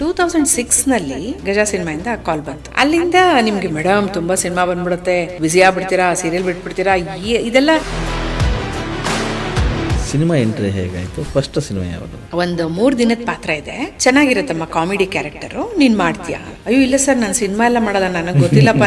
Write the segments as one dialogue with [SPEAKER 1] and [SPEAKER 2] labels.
[SPEAKER 1] Two thousand ಸಿಕ್ಸ್ನಲ್ಲಿ ಗಜ ಸಿನಿಮಾಯಿಂದ ಕಾಲ್ ಬಂತು. ಅಲ್ಲಿಂದ ನಿಮ್ಗೆ ಮೇಡಮ್ ತುಂಬಾ ಸಿನಿಮಾ ಬಂದ್ಬಿಡುತ್ತೆ. ಬಿಸಿ ಆಗ್ಬಿಡ್ತೀರಾ ಸೀರಿಯಲ್ ಬಿಟ್ಬಿಡ್ತೀರಾ ಇದೆಲ್ಲ
[SPEAKER 2] ಸಿನಿಮಾ ಎಂಟ್ರಿ ಹೇಗಾಯಿತು? ಫಸ್ಟ್ ಸಿನಿಮಾ ಯಾವುದು?
[SPEAKER 1] ಒಂದು ಮೂರ್ ದಿನದ ಪಾತ್ರ ಇದೆ. ಚೆನ್ನಾಗಿರುತ್ತಮ್ಮ ಕಾಮಿಡಿ ಕ್ಯಾರೆಕ್ಟರು ನೀನ್ ಮಾಡ್ತೀಯಾ? ಅಯ್ಯೋ ಇಲ್ಲ ಸರ್ ನಾನು ಸಿನಿಮಾ ಎಲ್ಲ ಮಾಡಲ್ಲ ನನಗೆ ಗೊತ್ತಿಲ್ಲಪ್ಪ.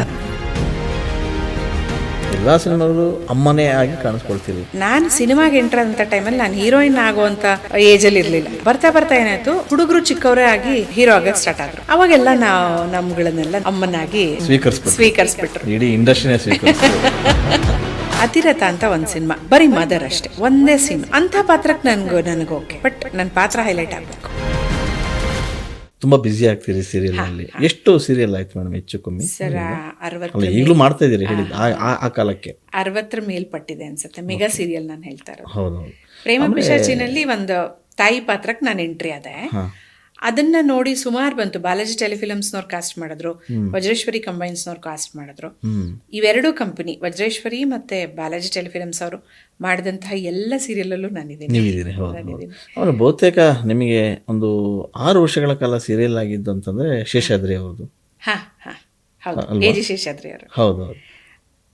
[SPEAKER 2] ಎಲ್ಲ ಸಿನಿಮಾಗಳು ಅಮ್ಮನೇ ಆಗಿ ಕಾಣಿಸ್ಕೊಳ್ತೀರಿ.
[SPEAKER 1] ನಾನು ಸಿನಿಮಾಗೆ ಎಂಟರ್ ಅಂತ ಟೈಮಲ್ಲಿ ನಾನು ಹೀರೋಯಿನ್ ಆಗುವಂತ ಏಜ್ ಅಲ್ಲಿ ಇರ್ಲಿಲ್ಲ. ಬರ್ತಾ ಬರ್ತಾ ಏನಾಯ್ತು? ಹುಡುಗರು ಚಿಕ್ಕವರೇ ಆಗಿ ಹೀರೋ ಆಗಕ್ಕೆ ಸ್ಟಾರ್ಟ್ ಆದ್ರು. ಅವಾಗೆಲ್ಲ ನಾವು ನಮ್ಗಳನ್ನೆಲ್ಲ ಅಮ್ಮನಾಗಿ
[SPEAKER 2] ಸ್ವೀಕರಿಸ್ಬಿಟ್ಟು
[SPEAKER 1] ಸ್ವೀಕರಿಸ್ಬಿಟ್ರು.
[SPEAKER 2] ಇಡೀ ಇಂಡಸ್ಟ್ರಿನೇ ಸ್ವೀಕರಿಸ್ತೀವಿ
[SPEAKER 1] ಅತಿರಥ ಅಂತ ಒಂದ್ ಸಿನಿಮಾ. ಬರೀ ಮದರ್ ಅಷ್ಟೇ. ಒಂದೇ ಸೀನ್ ಅಂತ ಪಾತ್ರಕ್ಕೆ ನನ್ಗೆ ನನಗೆ ಓಕೆ ಬಟ್ ನನ್ನ ಪಾತ್ರ ಹೈಲೈಟ್ ಆಗ್ಬೇಕು.
[SPEAKER 2] ತುಂಬಾ ಬ್ಯುಸಿ ಆಗ್ತೀರಿ ಸೀರಿಯಲ್ ಅಲ್ಲಿ. ಎಷ್ಟು ಸೀರಿಯಲ್ ಆಯ್ತು ಮೇಡಮ್ ಹೆಚ್ಚು ಕಮ್ಮಿ
[SPEAKER 1] ಸರ್ ಅರವತ್ತು
[SPEAKER 2] ಈಗಲೂ ಮಾಡ್ತಾ ಇದೀರಿ ಹೇಳಿದ್ ಆ- ಕಾಲಕ್ಕೆ.
[SPEAKER 1] ಅರವತ್ತರ ಮೇಲ್ಪಟ್ಟಿದೆ ಅನ್ಸುತ್ತೆ. ಮೆಗಾ ಸೀರಿಯಲ್ ನಾನು ಹೇಳ್ತಾ ಇರೋದು.
[SPEAKER 2] ಹೌದೌದು.
[SPEAKER 1] ಪ್ರೇಮ ಪಿಶಾಚಿನಲ್ಲಿ ಒಂದು ತಾಯಿ ಪಾತ್ರಕ್ಕೆ ನಾನು ಎಂಟ್ರಿ ಆದೆ. ಅದನ್ನ ನೋಡಿ ಸುಮಾರು ಬಂತು. ಬಾಲಾಜಿ ಟೆಲಿಫಿಲಮ್ಸ್ನವ್ರು ಕಾಸ್ಟ್ ಮಾಡಿದ್ರು. ವಜ್ರೇಶ್ವರಿ ಕಂಬೈನ್ಸ್ನವ್ರು ಕಾಸ್ಟ್ ಮಾಡಿದ್ರು. ಇವೆರಡು ಕಂಪನಿ ವಜ್ರೇಶ್ವರಿ ಮತ್ತೆ ಬಾಲಾಜಿ ಟೆಲಿಫಿಲಮ್ಸ್ ಅವರು ಮಾಡಿದಂತಹ ಎಲ್ಲ ಸೀರಿಯಲಲ್ಲೂ ನಾನಿದ್ದೀನಿ.
[SPEAKER 2] ಅವರು ಅವನು ಬಹುತೇಕ ನಿಮಗೆ ಒಂದು ಆರು ವರ್ಷಗಳ ಕಾಲ ಸೀರಿಯಲ್ ಆಗಿದ್ದು ಅಂತಂದ್ರೆ ಶೇಷಾದ್ರಿ ಅವ್ರದ್ದು.
[SPEAKER 1] ಹಾ ಹಾ. ಹೌದು. ಎ ಜಿ ಶೇಷಾದ್ರಿ ಅವರು.
[SPEAKER 2] ಹೌದು ಹೌದು.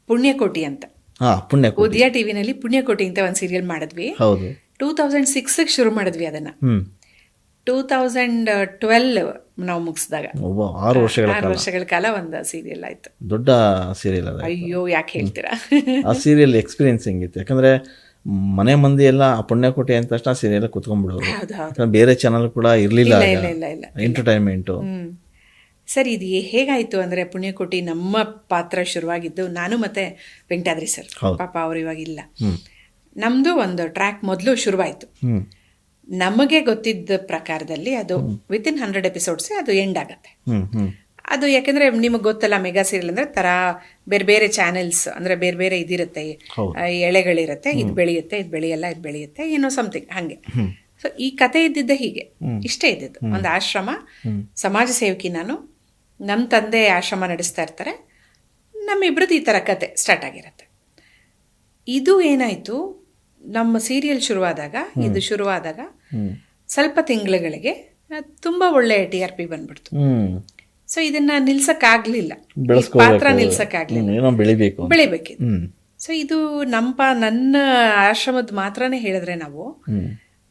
[SPEAKER 1] ಪುಣ್ಯಕೋಟಿ ಅಂತ.
[SPEAKER 2] ಹಾ ಪುಣ್ಯ
[SPEAKER 1] ಉದಯ ಟಿವಿನಲ್ಲಿ ಪುಣ್ಯಕೋಟಿ ಅಂತ ಒಂದು ಸೀರಿಯಲ್ ಮಾಡಿದ್ವಿ.
[SPEAKER 2] ಹೌದು.
[SPEAKER 1] ಟೂ ತೌಸಂಡ್ ಸಿಕ್ಸ್ ಶುರು ಮಾಡಿದ್ವಿ ಅದನ್ನ. ಟೂ ತೌಸಂಡ್ ಟ್ವೆಲ್ ನಾವು ಮುಗಿಸಿದಾಗ.
[SPEAKER 2] ಆರು ವರ್ಷಗಳ
[SPEAKER 1] ಆರು ವರ್ಷಗಳ ಕಾಲ ಒಂದು ಸೀರಿಯಲ್ ಆಯ್ತು.
[SPEAKER 2] ದೊಡ್ಡ ಸೀರಿಯಲ್ ಅದ
[SPEAKER 1] ಅಯ್ಯೋ ಯಾಕೆ ಹೇಳ್ತೀರಾ?
[SPEAKER 2] ಆ ಸೀರಿಯಲ್ ಎಕ್ಸ್ಪೀರಿಯನ್ಸ್ ಹೆಂಗಿತ್ತು? ಯಾಕಂದ್ರೆ ಮನೆ ಮಂದಿ ಎಲ್ಲ ಪುಣ್ಯಕೋಟೆ ಅಂದ ತಕ್ಷಣ ಸೀರಿಯಲ್ ಕುತ್ಕೊಂಡ್ಬಿಡೋರು. ಬೇರೆ ಚಾನಲ್ ಕೂಡ ಇರ್ಲಿಲ್ಲ
[SPEAKER 1] ಇಲ್ಲ ಇಲ್ಲ ಇಲ್ಲ
[SPEAKER 2] ಎಂಟರ್ಟೈನ್ಮೆಂಟು
[SPEAKER 1] ಸರ್ ಇದು ಹೇಗಾಯ್ತು ಅಂದ್ರೆ ಪುಣ್ಯಕೋಟಿ ನಮ್ಮ ಪಾತ್ರ ಶುರುವಾಗಿದ್ದು ನಾನು ಮತ್ತೆ ವೆಂಕಟಾದ್ರಿ ಸರ್. ಪಾಪ ಅವರು ಇವಾಗ ಇಲ್ಲ. ನಮ್ದು ಒಂದು ಟ್ರ್ಯಾಕ್ ಮೊದಲು ಶುರುವಾಯ್ತು. ನಮಗೆ ಗೊತ್ತಿದ್ದ ಪ್ರಕಾರದಲ್ಲಿ ಅದು ವಿತ್ ಇನ್ ಹಂಡ್ರೆಡ್ ಎಪಿಸೋಡ್ಸ್ ಅದು ಎಂಡ್ ಆಗತ್ತೆ. ಅದು ಯಾಕೆಂದ್ರೆ ನಿಮಗೆ ಗೊತ್ತಲ್ಲ ಮೆಗಾ ಸೀರಿಯಲ್ ಅಂದ್ರೆ ತರ ಬೇರೆ ಬೇರೆ ಚಾನೆಲ್ಸ್ ಅಂದ್ರೆ ಬೇರೆ ಬೇರೆ ಇದಿರುತ್ತೆ. ಎಳೆಗಳಿರುತ್ತೆ ಇದು ಬೆಳೆಯುತ್ತೆ ಇದು ಬೆಳೆಯಲ್ಲ ಇದು ಬೆಳೆಯುತ್ತೆ ಏನೋ ಸಮಥಿಂಗ್ ಹಂಗೆ. ಸೊ ಈ ಕತೆ ಇದ್ದಿದ್ದ ಹೀಗೆ. ಇಷ್ಟೇ ಇದ್ದಿದ್ದು. ಒಂದು ಆಶ್ರಮ ಸಮಾಜ ಸೇವಕಿ ನಾನು ನಮ್ಮ ತಂದೆ ಆಶ್ರಮ ನಡೆಸ್ತಾ ಇರ್ತಾರೆ. ನಮ್ಮಿಬ್ರದ್ದು ಈ ತರ ಕತೆ ಸ್ಟಾರ್ಟ್ ಆಗಿರುತ್ತೆ. ಇದು ಏನಾಯ್ತು? ನಮ್ಮ ಸೀರಿಯಲ್ ಶುರುವಾದಾಗ ಇದು ಶುರುವಾದಾಗ ಸ್ವಲ್ಪ ತಿಂಗಳುಗಳಿಗೆ ತುಂಬಾ ಒಳ್ಳೆ ಟಿ ಆರ್ ಪಿ ಬಂದ್ಬಿಡ್ತು. ಸೊ ಇದನ್ನ ನಿಲ್ಸಕ್ಕಾಗ್ಲಿಲ್ಲ. ಪಾತ್ರ ನಿಲ್ಸಕ್ಕಾಗ್ಲಿಲ್ಲ.
[SPEAKER 2] ಬೆಳಿಬೇಕು
[SPEAKER 1] ಬೆಳಿಬೇಕಿತ್ತು ಸೊ ಇದು ನಮ್ಮ ನನ್ನ ಆಶ್ರಮದ ಮಾತ್ರನೇ ಹೇಳಿದ್ರೆ ನಾವು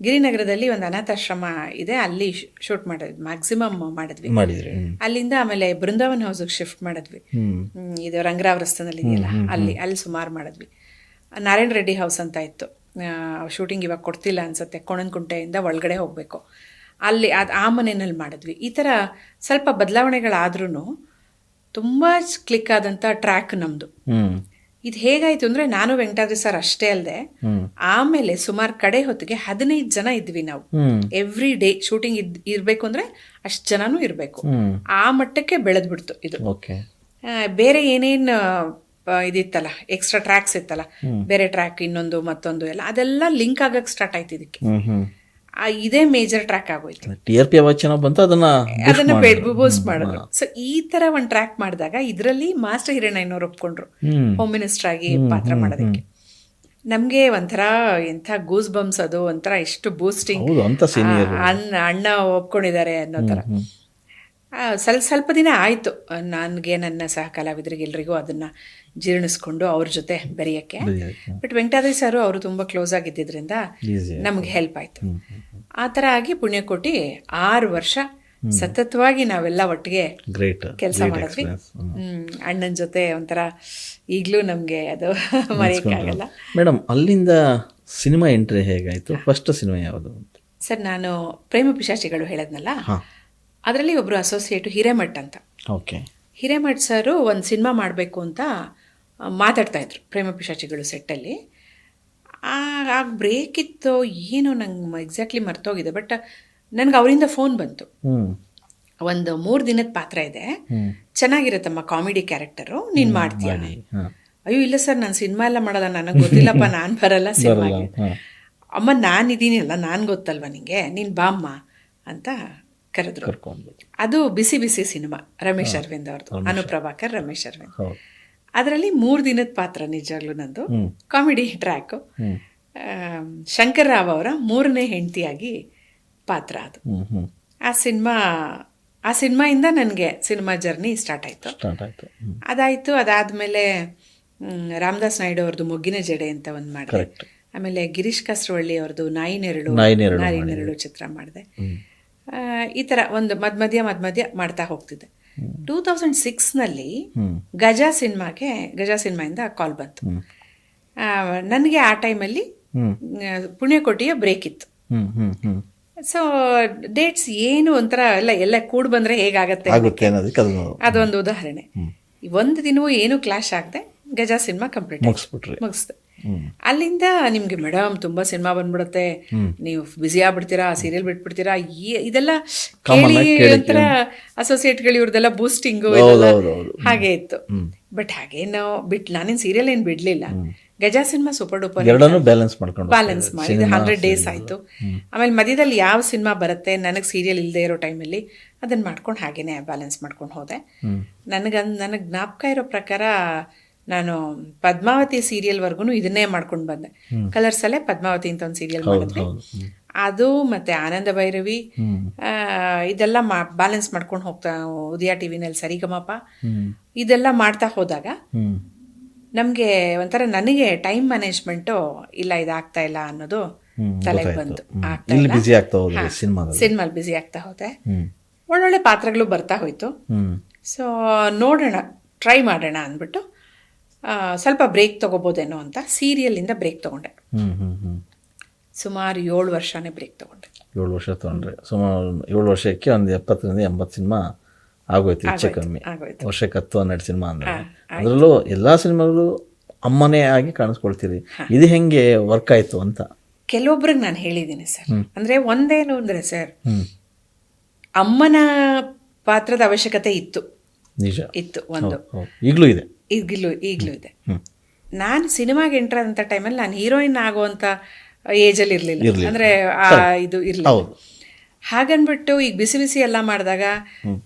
[SPEAKER 1] ಗಿರಿನಗರದಲ್ಲಿ ಒಂದು ಅನಾಥಾಶ್ರಮ ಇದೆ. ಅಲ್ಲಿ ಶೂಟ್ ಮಾಡಿದ್ವಿ. ಮ್ಯಾಕ್ಸಿಮಮ್ ಮಾಡಿದ್ವಿ. ಅಲ್ಲಿಂದ ಆಮೇಲೆ ಬೃಂದಾವನ್ ಹೌಸ್ಗೆ ಶಿಫ್ಟ್ ಮಾಡಿದ್ವಿ. ಇದು ರಂಗರಾವ್ ರಸ್ತೆನಲ್ಲಿ ಇದೆಯಲ್ಲ ಅಲ್ಲಿ ಅಲ್ಲಿ ಸುಮಾರು ಮಾಡಿದ್ವಿ. ನಾರಾಯಣ ರೆಡ್ಡಿ ಹೌಸ್ ಅಂತ ಇತ್ತು. ಶೂಟಿಂಗ್ ಇವಾಗ ಕೊಡ್ತಿಲ್ಲ ಅನ್ಸುತ್ತೆ ಕೊಣನ್ಕುಂಟೆಯಿಂದ ಒಳಗಡೆ ಹೋಗಬೇಕು. ಅಲ್ಲಿ ಅದು ಆ ಮನೆಯಲ್ಲಿ ಮಾಡಿದ್ವಿ. ಈ ಥರ ಸ್ವಲ್ಪ ಬದಲಾವಣೆಗಳಾದ್ರೂ ತುಂಬ ಕ್ಲಿಕ್ ಆದಂಥ ಟ್ರ್ಯಾಕ್ ನಮ್ಮದು ಇದು ಹೇಗಾಯಿತು ಅಂದರೆ ನಾನು ವೆಂಕಟಾದ್ರಿ ಸರ್ ಅಷ್ಟೇ ಅಲ್ಲದೆ ಆಮೇಲೆ ಸುಮಾರು ಕಡೆ ಹೊತ್ತಿಗೆ ಹದಿನೈದು ಜನ ಇದ್ವಿ ನಾವು. ಎವ್ರಿ ಡೇ ಶೂಟಿಂಗ್ ಇದ್ ಇರಬೇಕು ಅಂದರೆ ಅಷ್ಟು ಜನನೂ ಇರಬೇಕು. ಆ ಮಟ್ಟಕ್ಕೆ ಬೆಳೆದ್ಬಿಡ್ತು ಇದು. ಬೇರೆ ಏನೇನು ಇದಿತ್ತಲ್ಲ ಎಕ್ಸ್ಟ್ರಾ ಟ್ರ್ಯಾಕ್ಸ್ ಇತ್ತಲ್ಲ ಬೇರೆ ಟ್ರ್ಯಾಕ್ ಇನ್ನೊಂದು ಮತ್ತೊಂದು ಎಲ್ಲ ಅದೆಲ್ಲ ಲಿಂಕ್ ಆಗಕ್ಕೆ ಸ್ಟಾರ್ಟ್ ಆಯ್ತು ಇದಕ್ಕೆ. ಆ, ಇದೇ ಮೇಜರ್ ಟ್ರ್ಯಾಕ್ ಆಗೋಯ್ತು.
[SPEAKER 2] ಟಿಆರ್ಪಿ ಆರ್ ಪಿ ಯಾವಾಗ ಬಂತು ಅದನ್ನ
[SPEAKER 1] ಅದನ್ನ ಬೂಸ್ಟ್ ಮಾಡಿದ್ರು ಸೊ ಈ ತರ ಒಂದ್ ಟ್ರ್ಯಾಕ್ ಮಾಡಿದಾಗ ಇದರಲ್ಲಿ ಮಾಸ್ಟರ್ ಹಿರಣ್ಣಯ್ಯನವ್ರು ಒಪ್ಕೊಂಡ್ರು.
[SPEAKER 2] ಹ್ಮ್.
[SPEAKER 1] ಮಿನಿಸ್ಟರ್ ಆಗಿ ಪಾತ್ರ ಮಾಡೋದಕ್ಕೆ. ನಮ್ಗೆ ಒಂಥರ ಎಂಥ ಗೂಸ್ ಬಮ್ಸ್ ಅದು ಒಂಥರ ಎಷ್ಟು ಬೂಸ್ಟಿಂಗ್ ಅಣ್ಣ ಅಣ್ಣ ಒಪ್ಕೊಂಡಿದ್ದಾರೆ ಅನ್ನೋ ಥರ ಆ, ಸ್ವಲ್ಪ ಸ್ವಲ್ಪ ದಿನ ಆಯಿತು. ನನಗೆ ನನ್ನ ಸಹ ಕಲಾವಿದರಿಗೆ ಎಲ್ರಿಗೂ ಅದನ್ನು ಜೀರ್ಣಿಸ್ಕೊಂಡು ಅವ್ರ ಜೊತೆ ಬೆರೆಯೋಕ್ಕೆ. ಬಟ್ ವೆಂಕಟಾದ್ರಿ ಸರು ಅವರು ತುಂಬ ಕ್ಲೋಸ್ ಆಗಿದ್ದಿದ್ರಿಂದ ನಮಗೆ ಹೆಲ್ಪ್ ಆಯಿತು. ಆ ಥರ ಆಗಿ ಪುಣ್ಯಕೋಟಿ ಆರು ವರ್ಷ ಸತತವಾಗಿ ನಾವೆಲ್ಲ ಒಟ್ಟಿಗೆ ಕೆಲಸ ಮಾಡಿದ್ವಿ. ಹ್ಮ್. ಅಣ್ಣನ ಜೊತೆ ಒಂಥರ ಈಗಲೂ ನಮಗೆ ಅದು ಮರೆಯೋಕ್ಕಾಗಲ್ಲ.
[SPEAKER 2] ಮೇಡಮ್ ಅಲ್ಲಿಂದ ಸಿನಿಮಾ ಎಂಟ್ರಿ ಹೇಗಾಯ್ತು? ಫಸ್ಟ್ ಸಿನಿಮಾ ಯಾವುದು
[SPEAKER 1] ಸರ್ ನಾನು ಪ್ರೇಮ ಪಿಶಾಚಿಗಳು ಹೇಳದ್ನಲ್ಲ? ಅದರಲ್ಲಿ ಒಬ್ಬರು ಅಸೋಸಿಯೇಟು ಹಿರೇಮಠ್ ಅಂತ.
[SPEAKER 2] ಓಕೆ
[SPEAKER 1] ಹಿರೇಮಠ್ ಸರು ಒಂದು ಸಿನಿಮಾ ಮಾಡಬೇಕು ಅಂತ ಮಾತಾಡ್ತಾ ಇದ್ರು ಪ್ರೇಮ ಪಿಶಾಚಿಗಳು ಸೆಟ್ಟಲ್ಲಿ ಆಗ ಬ್ರೇಕ್ ಇತ್ತು ಏನೋ ನಂಗೆ ಎಕ್ಸಾಕ್ಟ್ಲಿ ಮರ್ತೋಗಿದೆ ಬಟ್ ನನಗೆ ಅವರಿಂದ ಫೋನ್ ಬಂತು. ಒಂದು ಮೂರು ದಿನದ ಪಾತ್ರ ಇದೆ. ಚೆನ್ನಾಗಿರತ್ತಮ್ಮ ಕಾಮಿಡಿ ಕ್ಯಾರೆಕ್ಟರು ನೀನು ಮಾಡ್ತೀಯ? ಅಯ್ಯೋ ಇಲ್ಲ ಸರ್ ನಾನು ಸಿನಿಮಾ ಎಲ್ಲ ಮಾಡಲ್ಲ ನನಗೆ ಗೊತ್ತಿಲ್ಲಪ್ಪ ನಾನು ಬರಲ್ಲ ಸಿನಿಮಾಗೆ ಅಮ್ಮ ನಾನಿದ್ದೀನಿ ಅಲ್ಲ ನಾನು ಗೊತ್ತಲ್ವ ನಿಂಗೆ? ನೀನು ಬಾಮ್ಮ ಅಂತ ಕರೆದ್ರು. ಅದು ಬಿಸಿ ಬಿಸಿ ಸಿನಿಮಾ ರಮೇಶ್ ಅರವಿಂದ್ ಅವ್ರದ್ದು ಅನುಪ್ರಭಾಕರ್ ರಮೇಶ್ ಅರವಿಂದ್. ಅದರಲ್ಲಿ ಮೂರು ದಿನದ ಪಾತ್ರ ನಿಜವಾಗ್ಲೂ ನಂದು. Comedy track. ಶಂಕರ್ ರಾವ್ ಅವರ ಮೂರನೇ ಹೆಂಡತಿಯಾಗಿ ಪಾತ್ರ ಅದು. ಆ ಸಿನಿಮಾ ಆ ಸಿನಿಮಾಯಿಂದ ನನಗೆ ಸಿನಿಮಾ ಜರ್ನಿ ಸ್ಟಾರ್ಟ್ ಆಯಿತು. ಅದಾಯ್ತು ಅದಾದಮೇಲೆ ರಾಮದಾಸ್ ನಾಯ್ಡು ಅವ್ರದ್ದು ಮೊಗ್ಗಿನ ಜಡೆ ಅಂತ ಒಂದು ಮಾಡಿದೆ. ಆಮೇಲೆ ಗಿರೀಶ್ ಕಸ್ರವಳ್ಳಿ ಅವ್ರದ್ದು ನಾಯಿ ನೆರಳು
[SPEAKER 2] ನಾಯಿ ನೆರಳು
[SPEAKER 1] ನಾಯಿ ನೆರಳು ಚಿತ್ರ ಮಾಡಿದೆ. ಈ ಥರ ಒಂದು ಮಧ್ಯ ಮಧ್ಯ ಮಧ್ಯ ಮಧ್ಯ ಮಾಡ್ತಾ ಹೋಗ್ತಿದ್ದೆ. ಟೂ ತೌಸಂಡ್ ಸಿಕ್ಸ್ನಲ್ಲಿ ಗಜಾ ಸಿನಿಮಾಗೆ ಗಜಾ ಸಿನಿಮಾಯಿಂದ ಕಾಲ್ ಬಂತು. ನನಗೆ ಆ ಟೈಮಲ್ಲಿ. ಪುಣ್ಯಕೋಟಿಯ ಬ್ರೇಕ್ ಇತ್ತು. ಸೊ ಡೇಟ್ಸ್ ಏನು ಒಂಥರ ಎಲ್ಲ ಎಲ್ಲ ಕೂಡ್ ಬಂದ್ರೆ ಹೇಗಾಗತ್ತೆ ಅದೊಂದು ಉದಾಹರಣೆ. ಒಂದು ದಿನವೂ ಏನು ಕ್ಲಾಶ್ ಆಗದೆ ಗಜಾ ಸಿನಿಮಾ ಕಂಪ್ಲೀಟ್
[SPEAKER 2] ಮುಗಿಸ್ಬಿಟ್ರಿ.
[SPEAKER 1] ಮುಗಿಸ್ದೆ. ಅಲ್ಲಿಂದ ನಿಮ್ಗೆ ಮೇಡಮ್ ತುಂಬಾ ಸಿನಿಮಾ ಬಂದ್ಬಿಡುತ್ತೆ. ನೀವು ಬ್ಯುಸಿ ಆಗ್ಬಿಡ್ತೀರಾ ಸೀರಿಯಲ್ ಬಿಟ್ಬಿಡ್ತೀರಾ? ಇದೆಲ್ಲ ಕೇಳಿ ಒಂಥರ ಅಸೋಸಿಯೇಟ್ಗಳು ಇವ್ರದೆಲ್ಲ ಬೂಸ್ಟಿಂಗು. ಹಾಗೆ ಇತ್ತು. ಬಟ್ ಹಾಗೇನು ಬಿಟ್ ನಾನಿನ್ ಸೀರಿಯಲ್ ಏನ್ ಬಿಡ್ಲಿಲ್ಲ. ಗಜಾ ಸಿನಿಮಾ ಸೂಪರ್ ಡೂಪರ್
[SPEAKER 2] ಎರಡನ್ನೂ ಬ್ಯಾಲೆನ್ಸ್ ಮಾಡ್ಕೊಂಡು
[SPEAKER 1] ಬ್ಯಾಲೆನ್ಸ್ ಮಾಡಿ ಹಂಡ್ರೆಡ್ ಡೇಸ್ ಆಯ್ತು. ಆಮೇಲೆ ಮಧ್ಯದಲ್ಲಿ ಯಾವ ಸಿನಿಮಾ ಬರುತ್ತೆ ನನಗೆ ಸೀರಿಯಲ್ ಇಲ್ಲದೆ ಇರೋ ಟೈಮಲ್ಲಿ ಅದನ್ನ ಮಾಡ್ಕೊಂಡು ಹಾಗೇನೆ ಬ್ಯಾಲೆನ್ಸ್ ಮಾಡ್ಕೊಂಡು ಹೋದೆ. ನನಗೆ ನನಗೆ ಜ್ಞಾಪಕ ಇರೋ ಪ್ರಕಾರ ನಾನು ಪದ್ಮಾವತಿ ಸೀರಿಯಲ್ ವರ್ಗು ಇದನ್ನೇ ಮಾಡ್ಕೊಂಡು ಬಂದೆ. ಕಲರ್ಸ್ ಅಲ್ಲೇ ಪದ್ಮಾವತಿ ಅಂತ ಒಂದು ಸೀರಿಯಲ್ ಮಾಡಿದ್ವಿ. ಅದು ಮತ್ತೆ ಆನಂದ ಭೈರವಿ ಇದೆಲ್ಲ ಬ್ಯಾಲೆನ್ಸ್ ಮಾಡ್ಕೊಂಡು ಹೋಗ್ತಾ ಉದಯ ಟಿವಿನಲ್ಲಿ ಸರಿಗಮಪ. ಇದೆಲ್ಲ ಮಾಡ್ತಾ ಹೋದಾಗ ನಮ್ಗೆ ಒಂಥರ ನನಗೆ ಟೈಮ್ ಮ್ಯಾನೇಜ್ಮೆಂಟು ಇಲ್ಲ ಇದಾಗ್ತಾ ಇಲ್ಲ ಅನ್ನೋದು ತಲೆಗೆ ಬಂತು. ಸಿನಿಮಾ ಬ್ಯುಸಿ ಆಗ್ತಾ ಹೋದೆ ಒಳ್ಳೊಳ್ಳೆ ಪಾತ್ರಗಳು ಬರ್ತಾ ಹೋಯ್ತು. ಸೊ ನೋಡೋಣ ಟ್ರೈ ಮಾಡೋಣ ಅಂದ್ಬಿಟ್ಟು ಸ್ವಲ್ಪ ಬ್ರೇಕ್ ತಗೋಬೋದೇನೋ ಅಂತ ಸೀರಿಯಲಿಂದ ಬ್ರೇಕ್ ತಗೊಂಡೆ.
[SPEAKER 2] ಹ್ಮ್ ಹ್ಮ್ ಹ್ಮ್.
[SPEAKER 1] ಸುಮಾರು ಏಳು ವರ್ಷನೇ ಬ್ರೇಕ್ ತಗೊಂಡೆ.
[SPEAKER 2] ಏಳು ವರ್ಷ ತೊಗೊಂಡ್ರೆ. ಸುಮಾರು ಏಳು ವರ್ಷಕ್ಕೆ ಒಂದು ಎಪ್ಪತ್ತರಿಂದ ಎಂಬತ್ತು ಸಿನಿಮಾ ಆಗೋಯ್ತು ಹೆಚ್ಚು ಕಮ್ಮಿ. ವರ್ಷಕ್ಕೆ ಹತ್ತು ಹನ್ನೆರಡು ಸಿನಿಮಾ ಅಂದ್ರೆ. ಅದರಲ್ಲೂ ಎಲ್ಲಾ ಸಿನಿಮಾಗಳು ಅಮ್ಮನೇ ಆಗಿ ಕಾಣಿಸ್ಕೊಳ್ತೀರಿ. ಇದು ಹೆಂಗೆ ವರ್ಕ್ ಆಯಿತು ಅಂತ?
[SPEAKER 1] ಕೆಲವೊಬ್ರಿಗೆ ನಾನು ಹೇಳಿದ್ದೀನಿ ಸರ್. ಅಂದ್ರೆ ಒಂದೇನು ಅಂದ್ರೆ ಸರ್ ಅಮ್ಮನ ಪಾತ್ರದ ಅವಶ್ಯಕತೆ ಇತ್ತು.
[SPEAKER 2] ನಿಜ.
[SPEAKER 1] ಇತ್ತು ಒಂದು.
[SPEAKER 2] ಈಗಲೂ ಇದೆ.
[SPEAKER 1] ಈಗಲೂ ಈಗಲೂ ಇದೆ. ನಾನು ಸಿನಿಮಾಗೆ ಎಂಟರ್ ಆದಂಥ ಟೈಮಲ್ಲಿ ನಾನು ಹೀರೋಯಿನ್ ಆಗುವಂಥ ಏಜಲ್ಲಿ ಇರಲಿಲ್ಲ.
[SPEAKER 2] ಇರ್ಲಿಲ್ಲ.
[SPEAKER 1] ಅಂದ್ರೆ ಆ ಇದು ಇರಲಿಲ್ಲ. ಹಾಗನ್ಬಿಟ್ಟು ಈಗ ಬಿಸಿ ಬಿಸಿ ಎಲ್ಲ ಮಾಡಿದಾಗ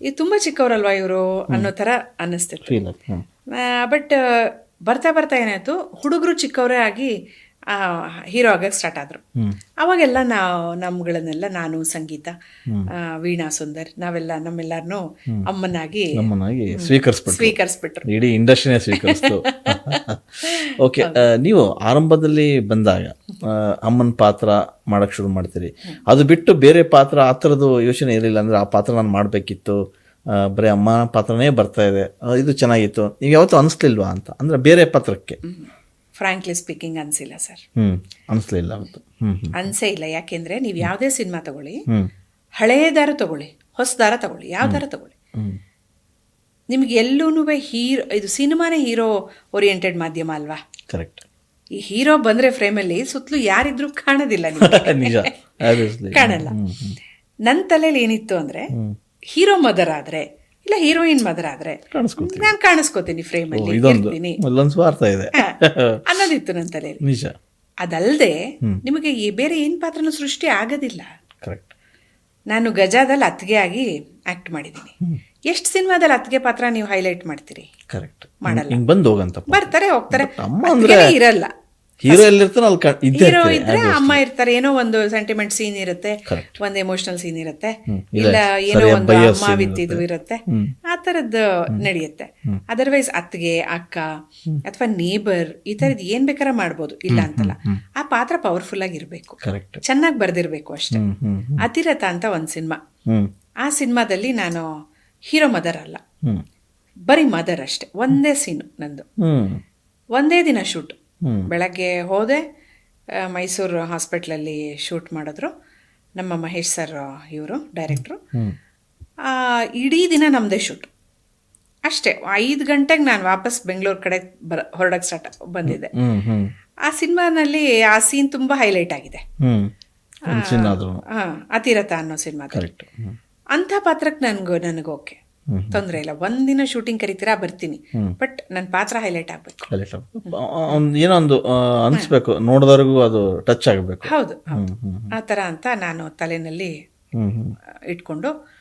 [SPEAKER 1] ಇದು ತುಂಬಾ ಚಿಕ್ಕವರಲ್ವಾ ಇವರು ಅನ್ನೋ ಥರ ಅನ್ನಿಸ್ತಿತ್ತು. ಬಟ್ ಬರ್ತಾ ಬರ್ತಾ ಏನಾಯ್ತು? ಹುಡುಗರು ಚಿಕ್ಕವರೇ ಆಗಿ ಹೀರೋ ಆಗಕ್ಕೆ ಸ್ಟಾರ್ಟ್ ಆದ್ರು. ಅವಾಗೆಲ್ಲ ನಾವು ನಮ್ಗಳನ್ನೆಲ್ಲ ನಾನು ಸಂಗೀತ ವೀಣಾ ಸುಂದರ್ ನಾವೆಲ್ಲ ನಮ್ಮೆಲ್ಲರನ್ನೂ ಅಮ್ಮನಾಗಿ
[SPEAKER 2] ಸ್ವೀಕರಿಸ್ಬಿಟ್ಟು ಸ್ವೀಕರಿಸ್ಬಿಟ್ರು.
[SPEAKER 1] ಸ್ವೀಕರಿಸ್ಬಿಟ್ರು.
[SPEAKER 2] ಇಡೀ ಇಂಡಸ್ಟ್ರಿನೇ ಸ್ವೀಕರಿಸ್ತು. ಓಕೆ ನೀವು ಆರಂಭದಲ್ಲಿ ಬಂದಾಗ ಅಮ್ಮನ ಪಾತ್ರ ಮಾಡಕ್ ಶುರು ಮಾಡ್ತೀರಿ. ಅದು ಬಿಟ್ಟು ಬೇರೆ ಪಾತ್ರ ಆ ಥರದ್ದು ಯೋಚನೆ ಇರಲಿಲ್ಲ ಅಂದ್ರೆ ಆ ಪಾತ್ರ ನಾನು ಮಾಡಬೇಕಿತ್ತು. ಬರೀ ಅಮ್ಮ ಪಾತ್ರನೇ ಬರ್ತಾ ಇದೆ. ಇದು ಚೆನ್ನಾಗಿತ್ತು. ನೀವು ಯಾವತ್ತೂ ಅನಿಸ್ಲಿಲ್ವಾ ಅಂತ? ಅಂದ್ರೆ ಬೇರೆ ಪಾತ್ರಕ್ಕೆ.
[SPEAKER 1] ಫ್ರಾಂಕ್ಲಿ ಸ್ಪೀಕಿಂಗ್ ಅನ್ಸಿಲ್ಲ ಸರ್.
[SPEAKER 2] ಅನ್ಸಲಿಲ್ಲ
[SPEAKER 1] ಅನ್ಸೇ ಇಲ್ಲ ಯಾಕೆಂದ್ರೆ ನೀವು ಯಾವುದೇ ಸಿನಿಮಾ ತಗೊಳ್ಳಿ
[SPEAKER 2] ಹಳೇ
[SPEAKER 1] ಹಳೆಯ ದಾರ ತಗೊಳ್ಳಿ ಹೊಸ ದಾರ ತಗೊಳ್ಳಿ ಯಾವ ದಾರ ತಗೊಳ್ಳಿ. ನಿಮ್ಗೆ ಎಲ್ಲೂ ಹೀರೋ ಇದು ಸಿನಿಮಾನೇ ಹೀರೋ ಓರಿಯೆಂಟೆಡ್ ಮಾಧ್ಯಮ ಅಲ್ವಾ?
[SPEAKER 2] ಕರೆಕ್ಟ್.
[SPEAKER 1] ಈ ಹೀರೋ ಬಂದ್ರೆ ಫ್ರೇಮಲ್ಲಿ ಸುತ್ತಲೂ ಯಾರಿದ್ರು ಕಾಣೋದಿಲ್ಲ. ಕಾಣಲ್ಲ. ನನ್ನ ತಲೆಯಲ್ಲಿ ಏನಿತ್ತು ಅಂದ್ರೆ ಹೀರೋ ಮದರ್ ಆದ್ರೆ ಇಲ್ಲ ಹೀರೋಯಿನ್ ಮದರ್ ಆದ್ರೆ. ನಾನು ಕಾಣಿಸ್ಕೋತೀನಿ ಫ್ರೇಮ್ ಅಲ್ಲಿ
[SPEAKER 2] ಇದೊಂದು.
[SPEAKER 1] ಇರ್ತೀನಿ
[SPEAKER 2] ಅಲ್ಲೊಂದು ಸ್ವಾರ್ಥ ಇದೆ.
[SPEAKER 1] ಹಾ, ಅನ್ನೋದಿತ್ತು ನನ್ನ ತಲೆಯಲ್ಲಿ.
[SPEAKER 2] ನಿಜ.
[SPEAKER 1] ಅದಲ್ಲದೆ ನಿಮಗೆ ಈ ಬೇರೆ ಏನ್ ಪಾತ್ರನೂ ಸೃಷ್ಟಿ ಆಗೋದಿಲ್ಲ.
[SPEAKER 2] ಕರೆಕ್ಟ್
[SPEAKER 1] ನಾನು ಗಜಾದಲ್ಲಿ ಅತ್ತಿಗೆ ಆಗಿ ಆಕ್ಟ್ ಮಾಡಿದ್ದೀನಿ. ಎಷ್ಟು ಸಿನಿಮಾದಲ್ಲಿ ಅತ್ತಿಗೆ ಪಾತ್ರ ನೀವು ಹೈಲೈಟ್ ಮಾಡ್ತೀರಿ?
[SPEAKER 2] ಕರೆಕ್ಟ್
[SPEAKER 1] ಮಾಡಲ್ಲ.
[SPEAKER 2] ಹಿಂಗ್ ಬಂದು ಹೋಗಂತ
[SPEAKER 1] ಬರ್ತಾರೆ ಹೋಗ್ತಾರೆ.
[SPEAKER 2] ಅಮ್ಮ
[SPEAKER 1] ಅತ್ತಿಗೆನೇ ಇರಲ್ಲ.
[SPEAKER 2] ಹೀರೋ ಎಲ್ಲಿರ್ತಾನೆ ಅಲ್ಲಿ ಕ- ಇದ್ದೇ
[SPEAKER 1] ಹೀರೋ
[SPEAKER 2] ಇರ್ತೀರಿ.
[SPEAKER 1] ಇದ್ರೆ ಅಮ್ಮ ಇರ್ತಾರೆ ಏನೋ ಒಂದು ಸೆಂಟಿಮೆಂಟ್ ಸೀನ್ ಇರುತ್ತೆ ಒಂದ್ ಎಮೋಷನಲ್ ಸೀನ್ ಇರುತ್ತೆ
[SPEAKER 2] ಇಲ್ಲ,
[SPEAKER 1] ಏನೋ ಒಂದು ಅಮ್ಮ
[SPEAKER 2] ಬಿತ್ತಿದ್ದು
[SPEAKER 1] ವಿತ್ ಇದು ಇರುತ್ತೆ ಆ ತರದ್ದು ನಡೆಯುತ್ತೆ. ಅದರ್ವೈಸ್ ಅತ್ತಿಗೆ ಅಕ್ಕ ಅಥವಾ ನೇಬರ್ ಈ ತರದ್ ಏನ್ ಬೇಕಾರ ಮಾಡ್ಬೋದು. ಇಲ್ಲ ಅಂತಲ್ಲ. ಆ ಪಾತ್ರ ಪವರ್ಫುಲ್ ಆಗಿ ಇರ್ಬೇಕು ಚೆನ್ನಾಗಿ ಬರ್ದಿರ್ಬೇಕು ಅಷ್ಟೇ.
[SPEAKER 2] ಹ್ಮ್ ಹ್ಮ್
[SPEAKER 1] ಅತಿರಥ ಅಂತ ಒಂದ್ ಸಿನಿಮಾ.
[SPEAKER 2] ಹ್ಮ್.
[SPEAKER 1] ಆ ಸಿನಿಮಾದಲ್ಲಿ ನಾನು ಹೀರೋ ಮದರ್ ಅಲ್ಲ.
[SPEAKER 2] ಹ್ಮ್.
[SPEAKER 1] ಬರೀ ಮದರ್ ಅಷ್ಟೇ. ಒಂದೇ ಸೀನು ನಂದು.
[SPEAKER 2] ಹ್ಮ್.
[SPEAKER 1] ಒಂದೇ ದಿನ ಶೂಟ್. ಬೆಳಗ್ಗೆ ಹೋದೆ ಮೈಸೂರು ಹಾಸ್ಪಿಟ್ಲಲ್ಲಿ ಶೂಟ್ ಮಾಡಿದ್ರು. ನಮ್ಮ ಮಹೇಶ್ ಸರ್ ಇವರು ಡೈರೆಕ್ಟ್ರು. ಇಡೀ ದಿನ ನಮ್ಮದೇ ಶೂಟ್. ಅಷ್ಟೇ ಐದು ಗಂಟೆಗೆ ನಾನು ವಾಪಸ್ ಬೆಂಗಳೂರು ಕಡೆ ಬರ ಹೊರಡಕ್ಕೆ ಸ್ಟಾರ್ಟ್ ಬಂದಿದ್ದೆ. ಆ ಸಿನಿಮಾನಲ್ಲಿ ಆ ಸೀನ್ ತುಂಬ ಹೈಲೈಟ್ ಆಗಿದೆ. ಅತಿರಥ ಅನ್ನೋ
[SPEAKER 2] ಸಿನಿಮಾ
[SPEAKER 1] ಅಂಥ ಪಾತ್ರಕ್ಕೆ ನನಗೂ ನನಗೆ ಓಕೆ. ತೊಂದರೆ ಇಲ್ಲ. ಒಂದಿನ ಶೂಟಿಂಗ್ ಕರಿತೀರಾ ಬರ್ತೀನಿ. ಬಟ್ ನನ್ನ ಪಾತ್ರ ಹೈಲೈಟ್ ಆಗಬೇಕು.
[SPEAKER 2] ಏನೋ ಒಂದು ಅನ್ಸ್ಬೇಕು. ನೋಡಿದವ್ರಿಗೂ ಅದು ಟಚ್ ಆಗಬೇಕು.
[SPEAKER 1] ಹೌದು ಆ ಥರ ಅಂತ ನಾನು ತಲೆನಲ್ಲಿ ಇಟ್ಕೊಂಡು